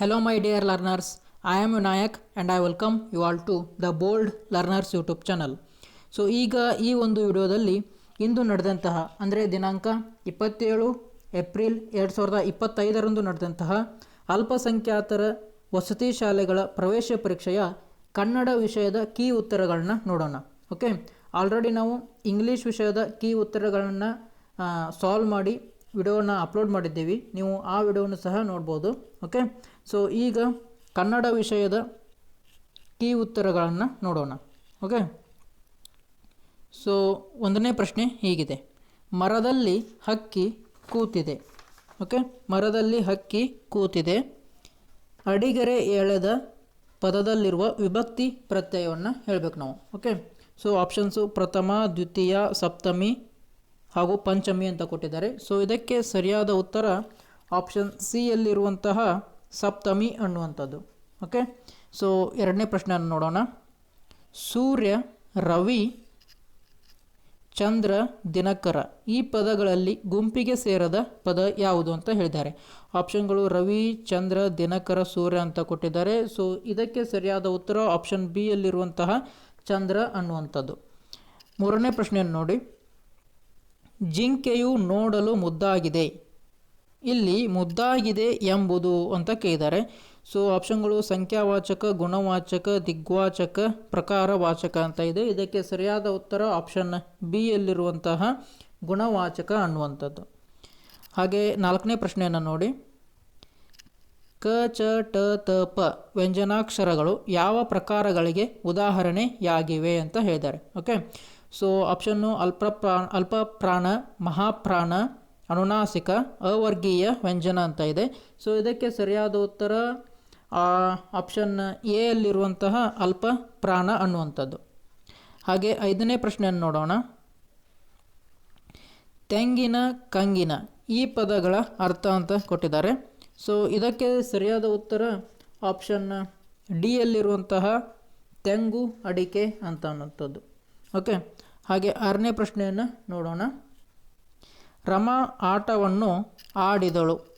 Hello, my dear learners. I am Vinayak and I welcome you all to the Bold Learners YouTube channel so ಈಗ ಈ ಒಂದು ವಿಡಿಯೋದಲ್ಲಿ ಇಂದು ನಡೆದಂತಹ ಅಂದರೆ ದಿನಾಂಕ ಇಪ್ಪತ್ತೇಳು ಏಪ್ರಿಲ್ ಎರಡು ಸಾವಿರದ ಇಪ್ಪತ್ತೈದರಂದು ನಡೆದಂತಹ ಅಲ್ಪಸಂಖ್ಯಾತರ ವಸತಿ ಶಾಲೆಗಳ ಪ್ರವೇಶ ಪರೀಕ್ಷೆಯ ಕನ್ನಡ ವಿಷಯದ ಕೀ ಉತ್ತರಗಳನ್ನ ನೋಡೋಣ. ಓಕೆ ಆಲ್ರೆಡಿ ನಾವು ಇಂಗ್ಲೀಷ್ ವಿಷಯದ ಕೀ ಉತ್ತರಗಳನ್ನು ಸಾಲ್ವ್ ಮಾಡಿ ವಿಡಿಯೋನ ಅಪ್ಲೋಡ್ ಮಾಡಿದ್ದೀವಿ. ನೀವು ಆ ವಿಡಿಯೋವನ್ನು ಸಹ ನೋಡ್ಬೋದು. ಓಕೆ ಸೊ ಈಗ ಕನ್ನಡ ವಿಷಯದ ಕೀ ಉತ್ತರಗಳನ್ನು ನೋಡೋಣ. ಓಕೆ ಸೊ ಒಂದನೇ ಪ್ರಶ್ನೆ ಹೀಗಿದೆ. ಮರದಲ್ಲಿ ಹಕ್ಕಿ ಕೂತಿದೆ. ಓಕೆ ಮರದಲ್ಲಿ ಹಕ್ಕಿ ಕೂತಿದೆ. ಅಡಿಗೆರೆ ಎಳೆದ ಪದದಲ್ಲಿರುವ ವಿಭಕ್ತಿ ಪ್ರತ್ಯಯವನ್ನು ಹೇಳಬೇಕು ನಾವು. ಓಕೆ ಸೊ ಆಪ್ಷನ್ಸು ಪ್ರಥಮ, ದ್ವಿತೀಯ, ಸಪ್ತಮಿ ಹಾಗೂ ಪಂಚಮಿ ಅಂತ ಕೊಟ್ಟಿದ್ದಾರೆ. ಸೊ ಇದಕ್ಕೆ ಸರಿಯಾದ ಉತ್ತರ ಆಪ್ಷನ್ ಸಿ ಯಲ್ಲಿರುವಂತಹ ಸಪ್ತಮಿ ಅನ್ನುವಂಥದ್ದು. ಓಕೆ ಸೊ ಎರಡನೇ ಪ್ರಶ್ನೆಯನ್ನು ನೋಡೋಣ. ಸೂರ್ಯ, ರವಿ, ಚಂದ್ರ, ದಿನಕರ ಈ ಪದಗಳಲ್ಲಿ ಗುಂಪಿಗೆ ಸೇರದ ಪದ ಯಾವುದು ಅಂತ ಹೇಳಿದ್ದಾರೆ. ಆಪ್ಷನ್ಗಳು ರವಿ, ಚಂದ್ರ, ದಿನಕರ, ಸೂರ್ಯ ಅಂತ ಕೊಟ್ಟಿದ್ದಾರೆ. ಸೊ ಇದಕ್ಕೆ ಸರಿಯಾದ ಉತ್ತರ ಆಪ್ಷನ್ ಬಿ ಯಲ್ಲಿರುವಂತಹ ಚಂದ್ರ ಅನ್ನುವಂಥದ್ದು. ಮೂರನೇ ಪ್ರಶ್ನೆಯನ್ನು ನೋಡಿ. ಜಿಂಕೆಯು ನೋಡಲು ಮುದ್ದಾಗಿದೆ. ಇಲ್ಲಿ ಮುದ್ದಾಗಿದೆ ಎಂಬುದು ಅಂತ ಕೇಳಿದ್ದಾರೆ. ಸೊ ಆಪ್ಷನ್ಗಳು ಸಂಖ್ಯಾವಾಚಕ, ಗುಣವಾಚಕ, ದಿಗ್ವಾಚಕ, ಪ್ರಕಾರವಾಚಕ ಅಂತ ಇದೆ. ಇದಕ್ಕೆ ಸರಿಯಾದ ಉತ್ತರ ಆಪ್ಷನ್ ಬಿ ಯಲ್ಲಿರುವಂತಹ ಗುಣವಾಚಕ ಅನ್ನುವಂಥದ್ದು. ಹಾಗೆ ನಾಲ್ಕನೇ ಪ್ರಶ್ನೆಯನ್ನು ನೋಡಿ. ಕ, ಚ, ಟ, ತ, ಪ ವ್ಯಂಜನಾಕ್ಷರಗಳು ಯಾವ ಪ್ರಕಾರಗಳಿಗೆ ಉದಾಹರಣೆಯಾಗಿವೆ ಅಂತ ಹೇಳಿದ್ದಾರೆ. ಓಕೆ ಸೊ ಆಪ್ಷನ್ನು ಅಲ್ಪ ಪ್ರಾಣ ಅಲ್ಪ ಪ್ರಾಣ ಮಹಾಪ್ರಾಣ ಅನುನಾಸಿಕ ಅವರ್ಗೀಯ ವ್ಯಂಜನ ಅಂತ ಇದೆ. ಸೊ ಇದಕ್ಕೆ ಸರಿಯಾದ ಉತ್ತರ ಆಪ್ಷನ್ ಎ ಅಲ್ಪ ಪ್ರಾಣ ಅನ್ನುವಂಥದ್ದು. ಹಾಗೆ ಐದನೇ ಪ್ರಶ್ನೆಯನ್ನು ನೋಡೋಣ. ತೆಂಗಿನ ಕಂಗಿನ ಈ ಪದಗಳ ಅರ್ಥ ಅಂತ ಕೊಟ್ಟಿದ್ದಾರೆ. ಸೊ ಇದಕ್ಕೆ ಸರಿಯಾದ ಉತ್ತರ ಆಪ್ಷನ್ ಡಿ ಯಲ್ಲಿರುವಂತಹ ತೆಂಗು ಅಡಿಕೆ ಅಂತ ಅನ್ನುವಂಥದ್ದು. ಓಕೆ ಹಾಗೆ ಆರನೇ ಪ್ರಶ್ನೆಯನ್ನು ನೋಡೋಣ. ರಮಾ ಆಟವನ್ನು ಆಡಿದಳು.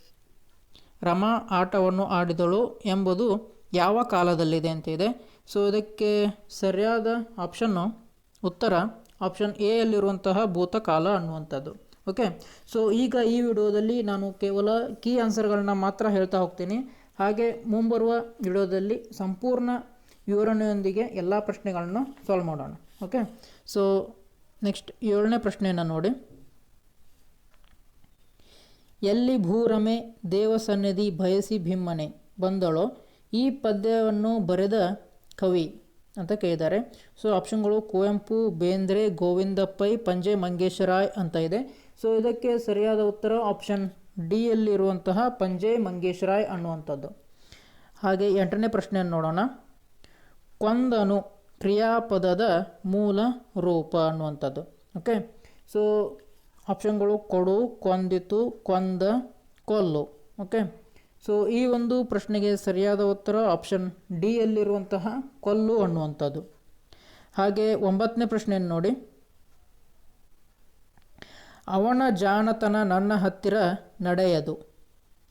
ರಮಾ ಆಟವನ್ನು ಆಡಿದಳು ಎಂಬುದು ಯಾವ ಕಾಲದಲ್ಲಿದೆ ಅಂತ ಇದೆ. ಸೊ ಇದಕ್ಕೆ ಸರಿಯಾದ ಆಪ್ಷನ್ನು ಉತ್ತರ ಆಪ್ಷನ್ ಎ ಯಲ್ಲಿರುವಂತಹ ಭೂತಕಾಲ ಅನ್ನುವಂಥದ್ದು. ಓಕೆ ಸೊ ಈಗ ಈ ವಿಡಿಯೋದಲ್ಲಿ ನಾನು ಕೇವಲ ಕೀ ಆನ್ಸರ್ಗಳನ್ನ ಮಾತ್ರ ಹೇಳ್ತಾ ಹೋಗ್ತೀನಿ. ಹಾಗೆ ಮುಂಬರುವ ವಿಡಿಯೋದಲ್ಲಿ ಸಂಪೂರ್ಣ ವಿವರಣೆಯೊಂದಿಗೆ ಎಲ್ಲ ಪ್ರಶ್ನೆಗಳನ್ನು ಸಾಲ್ವ್ ಮಾಡೋಣ. ಓಕೆ ಸೊ ನೆಕ್ಸ್ಟ್ ಏಳನೇ ಪ್ರಶ್ನೆಯನ್ನು ನೋಡಿ. ಎಲ್ಲಿ ಭೂರಮೆ ದೇವಸನ್ನಿಧಿ ಬಯಸಿ ಭಿಮ್ಮನೆ ಬಂದಳೋ ಈ ಪದ್ಯವನ್ನು ಬರೆದ ಕವಿ ಅಂತ ಕೇಳಿದ್ದಾರೆ. ಸೊ ಆಪ್ಷನ್ಗಳು ಕುವೆಂಪು, ಬೇಂದ್ರೆ, ಗೋವಿಂದಪ್ಪೈ, ಪಂಜೆ ಮಂಗೇಶರಾಯ್ ಅಂತ ಇದೆ. ಸೊ ಇದಕ್ಕೆ ಸರಿಯಾದ ಉತ್ತರ ಆಪ್ಷನ್ ಡಿ ಯಲ್ಲಿರುವಂತಹ ಪಂಜೆ ಮಂಗೇಶರಾಯ್ ಅನ್ನುವಂಥದ್ದು. ಹಾಗೆ ಎಂಟನೇ ಪ್ರಶ್ನೆಯನ್ನು ನೋಡೋಣ. ಕೊಂದನು ಕ್ರಿಯಾಪದದ ಮೂಲ ರೂಪ ಅನ್ನುವಂಥದ್ದು. ಓಕೆ ಸೊ ಆಪ್ಷನ್ಗಳು ಕೊಡು, ಕೊಂದಿತು, ಕೊಂದ, ಕೊಲ್ಲು. ಓಕೆ ಸೊ ಈ ಒಂದು ಪ್ರಶ್ನೆಗೆ ಸರಿಯಾದ ಉತ್ತರ ಆಪ್ಷನ್ ಡಿ ಯಲ್ಲಿರುವಂತಹ ಕೊಲ್ಲು ಅನ್ನುವಂಥದ್ದು. ಹಾಗೆ ಒಂಬತ್ತನೇ ಪ್ರಶ್ನೆಯನ್ನು ನೋಡಿ. ಅವನ ಜಾಣತನ ನನ್ನ ಹತ್ತಿರ ನಡೆಯದು.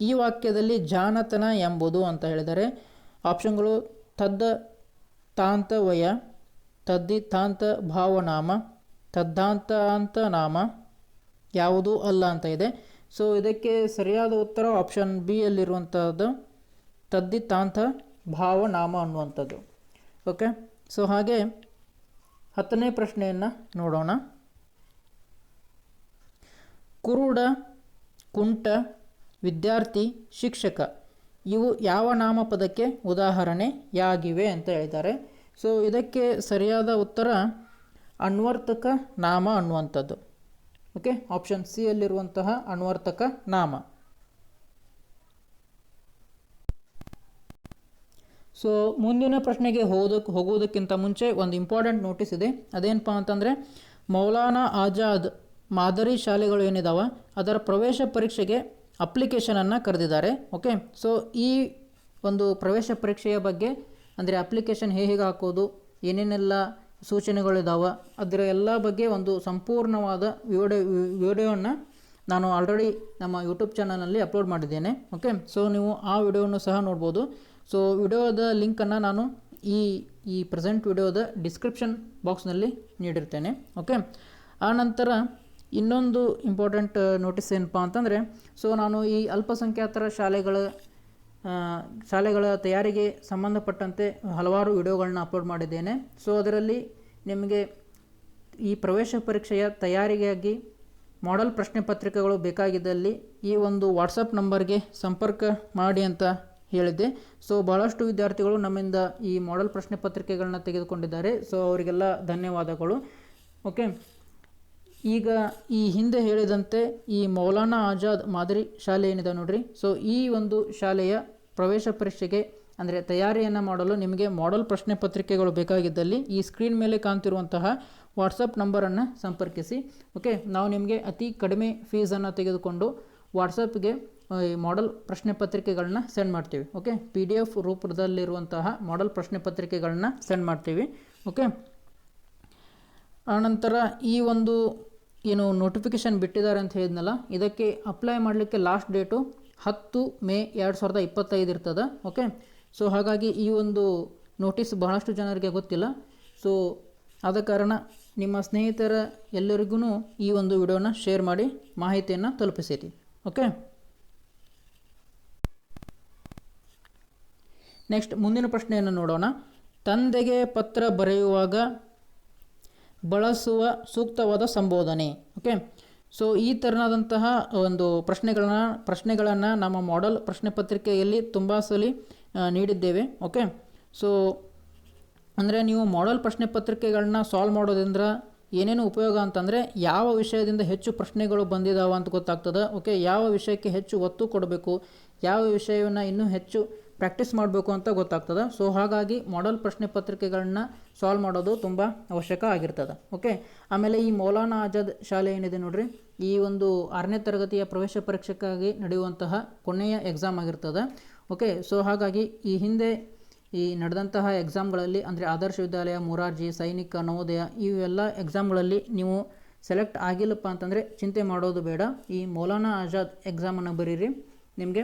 ಈ ವಾಕ್ಯದಲ್ಲಿ ಜಾಣತನ ಎಂಬುದು ಅಂತ ಹೇಳಿದರೆ ಆಪ್ಷನ್ಗಳು ತದ್ದ ತಾಂತವಯ ತದ್ದಿ ತಾಂತ ಭಾವನಾಮ ತದ್ದಾಂತಾಂತ ನಾಮ ಯಾವುದೂ ಅಲ್ಲ ಅಂತ ಇದೆ. ಸೊ ಇದಕ್ಕೆ ಸರಿಯಾದ ಉತ್ತರ ಆಪ್ಷನ್ ಬಿ ಯಲ್ಲಿರುವಂಥದ್ದು ತದ್ದಿತಾಂತ ಭಾವನಾಮ ಅನ್ನುವಂಥದ್ದು. ಓಕೆ ಸೊ ಹಾಗೆ ಹತ್ತನೇ ಪ್ರಶ್ನೆಯನ್ನು ನೋಡೋಣ. ಕುರುಡ, ಕುಂಟ, ವಿದ್ಯಾರ್ಥಿ, ಶಿಕ್ಷಕ ಇವು ಯಾವ ನಾಮಪದಕ್ಕೆ ಉದಾಹರಣೆಯಾಗಿವೆ ಅಂತ ಹೇಳಿದ್ದಾರೆ. ಸೊ ಇದಕ್ಕೆ ಸರಿಯಾದ ಉತ್ತರ ಅನ್ವರ್ತಕ ನಾಮ ಅನ್ನುವಂಥದ್ದು. ಓಕೆ ಆಪ್ಷನ್ ಸಿ ಯಲ್ಲಿರುವಂತಹ ಅನ್ವರ್ತಕ ನಾಮ. ಸೊ ಮುಂದಿನ ಪ್ರಶ್ನೆಗೆ ಹೋದಕ್ಕೆ ಹೋಗುವುದಕ್ಕಿಂತ ಮುಂಚೆ ಒಂದು ಇಂಪಾರ್ಟೆಂಟ್ ನೋಟಿಸ್ ಇದೆ. ಅದೇನಪ್ಪ ಅಂತಂದರೆ, ಮೌಲಾನಾ ಆಜಾದ್ ಮಾದರಿ ಶಾಲೆಗಳು ಏನಿದಾವೆ, ಅದರ ಪ್ರವೇಶ ಪರೀಕ್ಷೆಗೆ ಅಪ್ಲಿಕೇಶನನ್ನು ಕರೆದಿದ್ದಾರೆ. ಓಕೆ ಸೊ ಈ ಒಂದು ಪ್ರವೇಶ ಪರೀಕ್ಷೆಯ ಬಗ್ಗೆ, ಅಂದರೆ ಅಪ್ಲಿಕೇಶನ್ ಹೇಗೆ ಹಾಕೋದು, ಏನೇನೆಲ್ಲ ಸೂಚನೆಗಳಿದಾವೆ ಅದರ ಎಲ್ಲ ಬಗ್ಗೆ ಒಂದು ಸಂಪೂರ್ಣವಾದ ವಿಡಿಯೋ ವಿಡಿಯೋವನ್ನು ನಾನು ಆಲ್ರೆಡಿ ನಮ್ಮ ಯೂಟ್ಯೂಬ್ ಚಾನಲ್ನಲ್ಲಿ ಅಪ್ಲೋಡ್ ಮಾಡಿದ್ದೇನೆ. ಓಕೆ ಸೊ ನೀವು ಆ ವಿಡಿಯೋವನ್ನು ಸಹ ನೋಡ್ಬೋದು. ಸೊ ವಿಡಿಯೋದ ಲಿಂಕನ್ನು ನಾನು ಈ ಈ ಪ್ರೆಸೆಂಟ್ ವಿಡಿಯೋದ ಡಿಸ್ಕ್ರಿಪ್ಷನ್ ಬಾಕ್ಸ್ನಲ್ಲಿ ನೀಡಿರ್ತೇನೆ. ಓಕೆ ಆನಂತರ ಇನ್ನೊಂದು ಇಂಪಾರ್ಟೆಂಟ್ ನೋಟಿಸ್ ಏನಪ್ಪ ಅಂತಂದರೆ ಸೊ ನಾನು ಈ ಅಲ್ಪಸಂಖ್ಯಾತರ ಶಾಲೆಗಳ ಶಾಲೆಗಳ ತಯಾರಿಗೆ ಸಂಬಂಧಪಟ್ಟಂತೆ ಹಲವಾರು ವಿಡಿಯೋಗಳನ್ನ ಅಪ್ಲೋಡ್ ಮಾಡಿದ್ದೇನೆ. ಸೊ ಅದರಲ್ಲಿ ನಿಮಗೆ ಈ ಪ್ರವೇಶ ಪರೀಕ್ಷೆಯ ತಯಾರಿಗಾಗಿ ಮಾಡೆಲ್ ಪ್ರಶ್ನೆ ಪತ್ರಿಕೆಗಳು ಬೇಕಾಗಿದ್ದಲ್ಲಿ ಈ ಒಂದು ವಾಟ್ಸಪ್ ನಂಬರ್ಗೆ ಸಂಪರ್ಕ ಮಾಡಿ ಅಂತ ಹೇಳಿದ್ದೆ. ಸೊ ಭಾಳಷ್ಟು ವಿದ್ಯಾರ್ಥಿಗಳು ನಮ್ಮಿಂದ ಈ ಮಾಡೆಲ್ ಪ್ರಶ್ನೆ ಪತ್ರಿಕೆಗಳನ್ನ ತೆಗೆದುಕೊಂಡಿದ್ದಾರೆ. ಸೊ ಅವರಿಗೆಲ್ಲ ಧನ್ಯವಾದಗಳು. ಓಕೆ ಈಗ ಈ ಹಿಂದೆ ಹೇಳಿದಂತೆ ಈ ಮೌಲಾನಾ ಆಜಾದ್ ಮಾದರಿ ಶಾಲೆ ಏನಿದೆ ನೋಡ್ರಿ? ಸೊ ಈ ಒಂದು ಶಾಲೆಯ ಪ್ರವೇಶ ಪರೀಕ್ಷೆಗೆ, ಅಂದರೆ ತಯಾರಿಯನ್ನು ಮಾಡಲು ನಿಮಗೆ ಮಾಡಲ್ ಪ್ರಶ್ನೆ ಪತ್ರಿಕೆಗಳು ಬೇಕಾಗಿದ್ದಲ್ಲಿ ಈ ಸ್ಕ್ರೀನ್ ಮೇಲೆ ಕಾಣ್ತಿರುವಂತಹ ವಾಟ್ಸಪ್ ನಂಬರನ್ನು ಸಂಪರ್ಕಿಸಿ. ಓಕೆ ನಾವು ನಿಮಗೆ ಅತಿ ಕಡಿಮೆ ಫೀಸನ್ನು ತೆಗೆದುಕೊಂಡು ವಾಟ್ಸಪ್ಗೆ ಈ ಮಾಡಲ್ ಪ್ರಶ್ನೆ ಪತ್ರಿಕೆಗಳನ್ನ ಸೆಂಡ್ ಮಾಡ್ತೀವಿ. ಓಕೆ ಪಿ ಡಿ ಎಫ್ ರೂಪದಲ್ಲಿರುವಂತಹ ಮಾಡಲ್ ಪ್ರಶ್ನೆ ಪತ್ರಿಕೆಗಳನ್ನ ಸೆಂಡ್ ಮಾಡ್ತೀವಿ. ಓಕೆ ಆನಂತರ ಈ ಒಂದು, ಏನು ನೋಟಿಫಿಕೇಶನ್ ಬಿಟ್ಟಿದ್ದಾರೆ ಅಂತ ಹೇಳಿದ್ನಲ್ಲ, ಇದಕ್ಕೆ ಅಪ್ಲೈ ಮಾಡಲಿಕ್ಕೆ ಲಾಸ್ಟ್ ಡೇಟು ಹತ್ತು ಮೇ ಎರಡು ಸಾವಿರದ ಇಪ್ಪತ್ತೈದು ಇರ್ತದೆ ಓಕೆ ಸೊ ಹಾಗಾಗಿ ಈ ಒಂದು ನೋಟಿಸ್ ಬಹಳಷ್ಟು ಜನರಿಗೆ ಗೊತ್ತಿಲ್ಲ. ಸೊ ಆದ ಕಾರಣ ನಿಮ್ಮ ಸ್ನೇಹಿತರ ಎಲ್ಲರಿಗೂ ಈ ಒಂದು ವಿಡಿಯೋನ ಶೇರ್ ಮಾಡಿ, ಮಾಹಿತಿಯನ್ನು ತಲುಪಿಸಿರಿ ಓಕೆ ನೆಕ್ಸ್ಟ್ ಮುಂದಿನ ಪ್ರಶ್ನೆಯನ್ನು ನೋಡೋಣ. ತಂದೆಗೆ ಪತ್ರ ಬರೆಯುವಾಗ ಬಳಸುವ ಸೂಕ್ತವಾದ ಸಂಬೋಧನೆ ಓಕೆ ಸೊ ಈ ಥರನಾದಂತಹ ಒಂದು ಪ್ರಶ್ನೆಗಳನ್ನ, ಪ್ರಶ್ನೆಗಳನ್ನು ನಮ್ಮ ಮಾಡೆಲ್ ಪ್ರಶ್ನೆ ಪತ್ರಿಕೆಯಲ್ಲಿ ತುಂಬ ಸಲ ನೀಡಿದ್ದೇವೆ ಓಕೆ ಸೊ ಅಂದರೆ ನೀವು ಮಾಡೆಲ್ ಪ್ರಶ್ನೆ ಪತ್ರಿಕೆಗಳನ್ನ ಸಾಲ್ವ್ ಮಾಡೋದ್ರಿಂದ ಏನೇನು ಉಪಯೋಗ ಅಂತಂದರೆ ಯಾವ ವಿಷಯದಿಂದ ಹೆಚ್ಚು ಪ್ರಶ್ನೆಗಳು ಬಂದಿದ್ದಾವೆ ಅಂತ ಗೊತ್ತಾಗ್ತದೆ ಓಕೆ ಯಾವ ವಿಷಯಕ್ಕೆ ಹೆಚ್ಚು ಒತ್ತು ಕೊಡಬೇಕು, ಯಾವ ವಿಷಯವನ್ನು ಇನ್ನೂ ಹೆಚ್ಚು ಪ್ರಾಕ್ಟೀಸ್ ಮಾಡಬೇಕು ಅಂತ ಗೊತ್ತಾಗ್ತದೆ. ಸೊ ಹಾಗಾಗಿ ಮಾಡಲ್ ಪ್ರಶ್ನೆ ಪತ್ರಿಕೆಗಳನ್ನ ಸಾಲ್ವ್ ಮಾಡೋದು ತುಂಬ ಅವಶ್ಯಕ ಆಗಿರ್ತದೆ. ಓಕೆ ಆಮೇಲೆ ಈ ಮೌಲಾನಾ ಆಜಾದ್ ಶಾಲೆ ಏನಿದೆ ನೋಡ್ರಿ? ಈ ಒಂದು ಆರನೇ ತರಗತಿಯ ಪ್ರವೇಶ ಪರೀಕ್ಷೆಗಾಗಿ ನಡೆಯುವಂತಹ ಕೊನೆಯ ಎಕ್ಸಾಮ್ ಆಗಿರ್ತದೆ. ಓಕೆ ಸೊ ಹಾಗಾಗಿ ಈ ಹಿಂದೆ ಈ ನಡೆದಂತಹ ಎಕ್ಸಾಮ್ಗಳಲ್ಲಿ ಅಂದರೆ ಆದರ್ಶ ವಿದ್ಯಾಲಯ, ಮೊರಾರ್ಜಿ, ಸೈನಿಕ, ನವೋದಯ, ಇವೆಲ್ಲ ಎಕ್ಸಾಮ್ಗಳಲ್ಲಿ ನೀವು ಸೆಲೆಕ್ಟ್ ಆಗಿಲ್ಲಪ್ಪ ಅಂತಂದರೆ ಚಿಂತೆ ಮಾಡೋದು ಬೇಡ. ಈ ಮೌಲಾನಾ ಆಜಾದ್ ಎಕ್ಸಾಮನ್ನು ಬರೀರಿ. ನಿಮಗೆ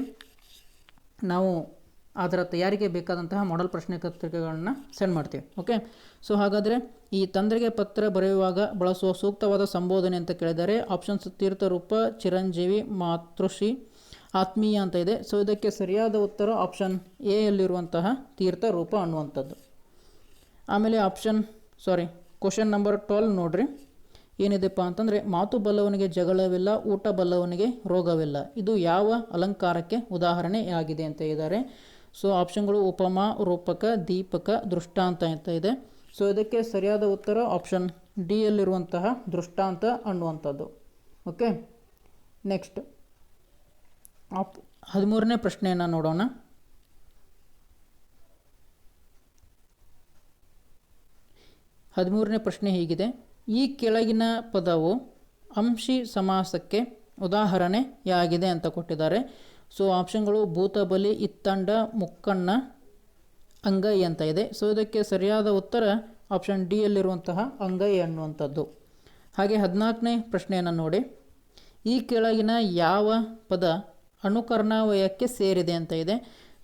ನಾವು ಅದರ ತಯಾರಿಗೆ ಬೇಕಾದಂತಹ ಮಾಡೆಲ್ ಪ್ರಶ್ನೆ ಪತ್ರಿಕೆಗಳನ್ನು ಸೆಂಡ್ ಮಾಡ್ತೀವಿ ಓಕೆ ಸೊ ಹಾಗಾದರೆ ಈ ತಂದ್ರಿಗೆ ಪತ್ರ ಬರೆಯುವಾಗ ಬಳಸುವ ಸೂಕ್ತವಾದ ಸಂಬೋಧನೆ ಅಂತ ಕೇಳಿದ್ದಾರೆ ಆಪ್ಷನ್ಸ್ ತೀರ್ಥರೂಪ ಚಿರಂಜೀವಿ, ಮಾತೃಶ್ರೀ, ಆತ್ಮೀಯ ಅಂತ ಇದೆ. ಸೊ ಇದಕ್ಕೆ ಸರಿಯಾದ ಉತ್ತರ ಆಪ್ಷನ್ ಎ ಯಲ್ಲಿರುವಂತಹ ತೀರ್ಥರೂಪ ಅನ್ನುವಂಥದ್ದು. ಆಮೇಲೆ option sorry question number twelve ನೋಡ್ರಿ. ಏನಿದೆಪ್ಪ ಅಂತಂದರೆ, ಮಾತು ಬಲ್ಲವನಿಗೆ ಜಗಳವಿಲ್ಲ, ಊಟ ಬಲ್ಲವನಿಗೆ ರೋಗವಿಲ್ಲ. ಇದು ಯಾವ ಅಲಂಕಾರಕ್ಕೆ ಉದಾಹರಣೆಯಾಗಿದೆ ಅಂತ ಇದ್ದಾರೆ ಸೊ ಆಪ್ಷನ್ಗಳು ಉಪಮ, ರೂಪಕ, ದೀಪಕ, ದೃಷ್ಟಾಂತ ಅಂತ ಇದೆ. ಸೊ ಇದಕ್ಕೆ ಸರಿಯಾದ ಉತ್ತರ ಆಪ್ಷನ್ ಡಿ ಯಲ್ಲಿರುವಂತಹ ದೃಷ್ಟಾಂತ ಅನ್ನುವಂಥದ್ದು. ಓಕೆ ನೆಕ್ಸ್ಟ್ ಆಪ್ ಹದಿಮೂರನೇ ಪ್ರಶ್ನೆಯನ್ನು ನೋಡೋಣ. ಹದಿಮೂರನೇ ಪ್ರಶ್ನೆ ಹೀಗಿದೆ. ಈ ಕೆಳಗಿನ ಪದವು ಅಂಶಿ ಸಮಾಸಕ್ಕೆ ಉದಾಹರಣೆಯಾಗಿದೆ ಅಂತ ಕೊಟ್ಟಿದ್ದಾರೆ. ಸೊ ಆಪ್ಷನ್ಗಳು ಭೂತಬಲಿ ಇತ್ತಂಡ ಮುಕ್ಕಣ್ಣ ಅಂಗೈ ಅಂತ ಇದೆ. ಸೊ ಇದಕ್ಕೆ ಸರಿಯಾದ ಉತ್ತರ ಆಪ್ಷನ್ ಡಿಯಲ್ಲಿರುವಂತಹ ಅಂಗೈ ಅನ್ನುವಂಥದ್ದು. ಹಾಗೆ ಹದಿನಾಲ್ಕನೇ ಪ್ರಶ್ನೆಯನ್ನು ನೋಡಿ. ಈ ಕೆಳಗಿನ ಯಾವ ಪದ ಅನುಕರಣಾವಯಕ್ಕೆ ಸೇರಿದೆ ಅಂತ ಇದೆ.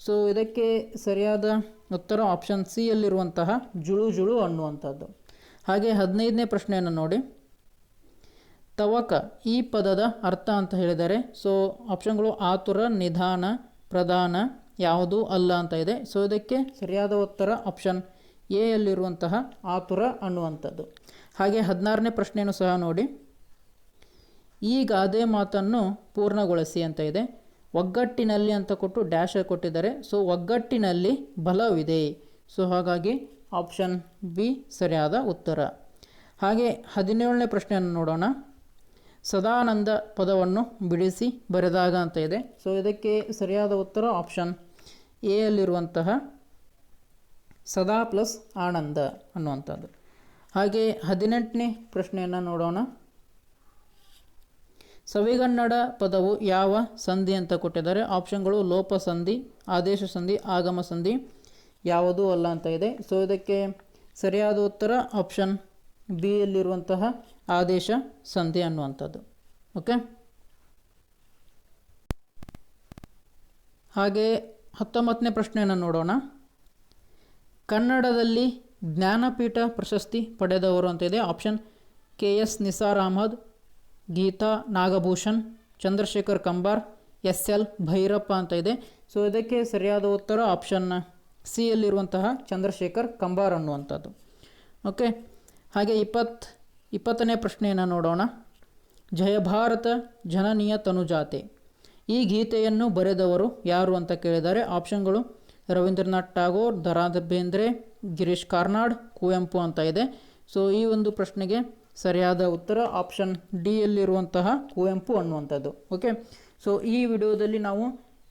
ಸೊ ಇದಕ್ಕೆ ಸರಿಯಾದ ಉತ್ತರ ಆಪ್ಷನ್ ಸಿ ಯಲ್ಲಿರುವಂತಹ ಜುಳು ಜುಳು ಅನ್ನುವಂಥದ್ದು. ಹಾಗೆ ಹದಿನೈದನೇ ಪ್ರಶ್ನೆಯನ್ನು ನೋಡಿ. ತವಕ ಈ ಪದದ ಅರ್ಥ ಅಂತ ಹೇಳಿದ್ದಾರೆ ಸೊ ಆಪ್ಷನ್ಗಳು ಆತುರ, ನಿಧಾನ, ಪ್ರಧಾನ ಯಾವುದೂ ಅಲ್ಲ ಅಂತ ಇದೆ. ಸೊ ಇದಕ್ಕೆ ಸರಿಯಾದ ಉತ್ತರ ಆಪ್ಷನ್ ಎ ಯಲ್ಲಿರುವಂತಹ ಆತುರ ಅನ್ನುವಂಥದ್ದು. ಹಾಗೆ ಹದಿನಾರನೇ ಪ್ರಶ್ನೆಯನ್ನು ಸಹ ನೋಡಿ. ಈ ಗಾದೆ ಮಾತನ್ನು ಪೂರ್ಣಗೊಳಿಸಿ ಅಂತ ಇದೆ. ಒಗ್ಗಟ್ಟಿನಲ್ಲಿ ಅಂತ ಕೊಟ್ಟು ಡ್ಯಾಶ್ ಕೊಟ್ಟಿದ್ದಾರೆ. ಸೊ ಒಗ್ಗಟ್ಟಿನಲ್ಲಿ ಬಲವಿದೆ. ಸೊ ಹಾಗಾಗಿ ಆಪ್ಷನ್ ಬಿ ಸರಿಯಾದ ಉತ್ತರ. ಹಾಗೆ ಹದಿನೇಳನೇ ಪ್ರಶ್ನೆಯನ್ನು ನೋಡೋಣ. ಸದಾನಂದ ಪದವನ್ನು ಬಿಡಿಸಿ ಬರೆದಾಗ ಅಂತ ಇದೆ. ಸೊ ಇದಕ್ಕೆ ಸರಿಯಾದ ಉತ್ತರ ಆಪ್ಷನ್ ಎ ಅಲ್ಲಿರುವಂತಹ ಸದಾ ಪ್ಲಸ್ ಆನಂದ ಅನ್ನುವಂಥದ್ದು. ಹಾಗೆ ಹದಿನೆಂಟನೇ ಪ್ರಶ್ನೆಯನ್ನು ನೋಡೋಣ. ಸವಿಗನ್ನಡ ಪದವು ಯಾವ ಸಂಧಿ ಅಂತ ಕೊಟ್ಟಿದ್ದಾರೆ. ಆಪ್ಷನ್ಗಳು ಲೋಪ ಸಂಧಿ, ಆದೇಶ ಸಂಧಿ, ಆಗಮ ಸಂಧಿ ಯಾವುದೂ ಅಲ್ಲ ಅಂತ ಇದೆ. ಸೊ ಇದಕ್ಕೆ ಸರಿಯಾದ ಉತ್ತರ ಆಪ್ಷನ್ ಬಿ ಯಲ್ಲಿರುವಂತಹ ಆದೇಶ ಸಂಧಿ ಅನ್ನುವಂಥದ್ದು. ಓಕೆ? ಹಾಗೆ ಹತ್ತೊಂಬತ್ತನೇ ಪ್ರಶ್ನೆಯನ್ನು ನೋಡೋಣ. ಕನ್ನಡದಲ್ಲಿ ಜ್ಞಾನಪೀಠ ಪ್ರಶಸ್ತಿ ಪಡೆದವರು ಅಂತ ಇದೆ option K S Nisar Ahmed, Geetha Nagabhushan, Chandrashekhar Kambar, S L Bhyrappa ಅಂತ ಇದೆ. ಸೊ ಇದಕ್ಕೆ ಸರಿಯಾದ ಉತ್ತರ ಆಪ್ಷನ್ ಸಿಯಲ್ಲಿರುವಂತಹ ಚಂದ್ರಶೇಖರ್ ಕಂಬಾರ್ ಅನ್ನುವಂಥದ್ದು. ಓಕೆ? ಹಾಗೆ ಇಪ್ಪತ್ತು ಇಪ್ಪತ್ತನೇ ಪ್ರಶ್ನೆಯನ್ನು ನೋಡೋಣ. ಜಯ ಭಾರತ, ಜನನೀಯ ತನುಜಾತೆ. ಈ ಗೀತೆಯನ್ನು ಬರೆದವರು ಯಾರು ಅಂತ ಕೇಳಿದ್ದಾರೆ ಆಪ್ಷನ್ಗಳು ರವೀಂದ್ರನಾಥ್ ಟಾಗೋರ್ ದರಾ ಬೇಂದ್ರೆ ಗಿರೀಶ್ ಕಾರ್ನಾಡ್, ಕುವೆಂಪು ಅಂತ ಇದೆ. ಸೊ ಈ ಒಂದು ಪ್ರಶ್ನೆಗೆ ಸರಿಯಾದ ಉತ್ತರ ಆಪ್ಷನ್ ಡಿ ಯಲ್ಲಿರುವಂತಹ ಕುವೆಂಪು ಅನ್ನುವಂಥದ್ದು. ಓಕೆ ಸೊ ಈ ವಿಡಿಯೋದಲ್ಲಿ ನಾವು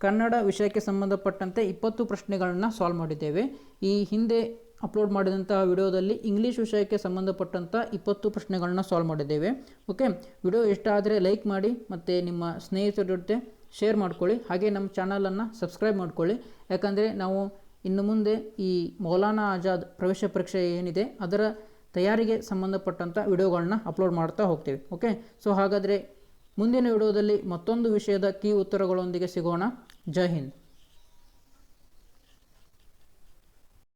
ಕನ್ನಡ ವಿಷಯಕ್ಕೆ ಸಂಬಂಧಪಟ್ಟಂತೆ ಇಪ್ಪತ್ತು ಪ್ರಶ್ನೆಗಳನ್ನು ಸಾಲ್ವ್ ಮಾಡಿದ್ದೇವೆ. ಈ ಹಿಂದೆ ಅಪ್ಲೋಡ್ ಮಾಡಿದಂತಹ ವಿಡಿಯೋದಲ್ಲಿ ಇಂಗ್ಲೀಷ್ ವಿಷಯಕ್ಕೆ ಸಂಬಂಧಪಟ್ಟಂಥ ಇಪ್ಪತ್ತು ಪ್ರಶ್ನೆಗಳನ್ನ ಸಾಲ್ವ್ ಮಾಡಿದ್ದೇವೆ. ಓಕೆ ವಿಡಿಯೋ ಇಷ್ಟ ಆದರೆ ಲೈಕ್ ಮಾಡಿ ಮತ್ತು ನಿಮ್ಮ ಸ್ನೇಹಿತರ ಜೊತೆ ಶೇರ್ ಮಾಡ್ಕೊಳ್ಳಿ. ಹಾಗೆ ನಮ್ಮ ಚಾನಲನ್ನು ಸಬ್ಸ್ಕ್ರೈಬ್ ಮಾಡ್ಕೊಳ್ಳಿ. ಯಾಕಂದರೆ ನಾವು ಇನ್ನು ಮುಂದೆ ಈ ಮೌಲಾನಾ ಆಜಾದ್ ಪ್ರವೇಶ ಪರೀಕ್ಷೆ ಏನಿದೆ, ಅದರ ತಯಾರಿಗೆ ಸಂಬಂಧಪಟ್ಟಂಥ ವಿಡಿಯೋಗಳನ್ನ ಅಪ್ಲೋಡ್ ಮಾಡ್ತಾ ಹೋಗ್ತೀವಿ. ಓಕೆ ಸೊ ಹಾಗಾದರೆ ಮುಂದಿನ ವಿಡಿಯೋದಲ್ಲಿ ಮತ್ತೊಂದು ವಿಷಯದ ಕೀ ಉತ್ತರಗಳೊಂದಿಗೆ ಸಿಗೋಣ. ಜೈ ಹಿಂದ್.